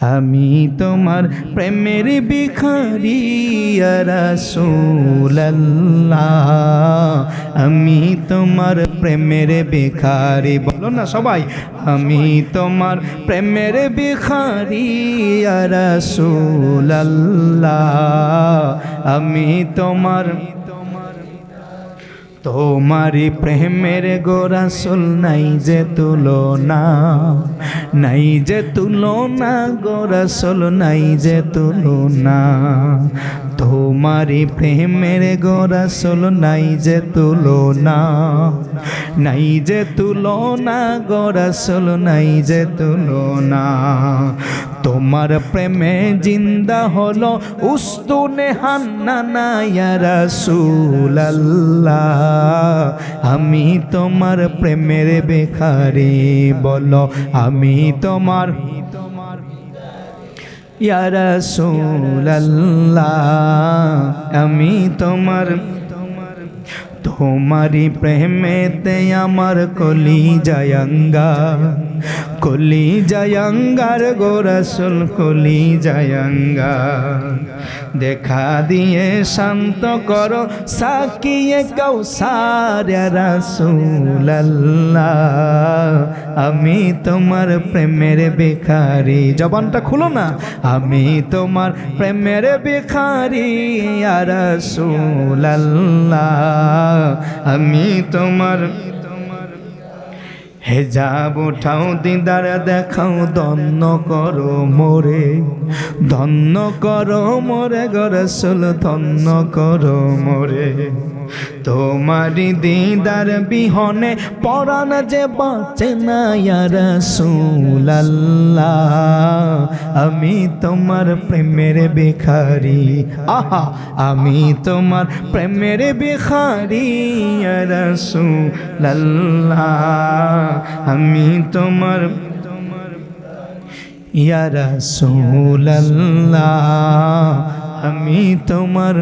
আমি তোমার প্রেমের বিখারি রাসূলুল্লাহ। আমি তোমার প্রেমের বিখারি বলো না সবাই। আমি তোমার প্রেমের বিখারি রাসূলুল্লাহ। আমি তোমার তোমারি প্রেমের গোরাসুল নাই যে তুলনা, নাই যে তুলনা গোরাসুল নাই যে তুলনা। তোমারি প্রেমের গোরাসুল নাই যে তুলনা, নাই যে তুলনা গোরাসুল নাই যে তুলনা। তোমার প্রেমে জিন্দা হলো উস্তুনে হান্না রাসূলুল্লাহ। আমি তোমার প্রেমের বেখারি বলো, আমি তোমার ইয়া রাসূলুল্লাহ। আমি তোমার তোমারি প্রেমেতে আমার কলি জায়ঙ্গা কলি জায়ঙ্গার গোরসুল কলি জায়ঙ্গা দেখা দিয়ে শান্ত করো, সাকিয়ে কৌসার রাসূলুল্লাহ। আমি তোমার প্রেমের বেখারি জবানটা খুলো না। আমি তোমার প্রেমের বেখারি রাসূলুল্লাহ। আমি তোমার হেজাব উঠাও, দিদার দেখাও, ধন্য করো মোরে, ধন্য করো মোরে গরসুল ধন্য করো মোরে। তোমারি দিদার বিহনে পরাণ যে বাঁচে না রাসূলুল্লাহ। আমি তোমার প্রেমের বেখারি আহা, আমি তোমার প্রেমের বেখারি লাল্লা আমি তোমার, ইয়া রাসূলুল্লাহ। আমি তোমার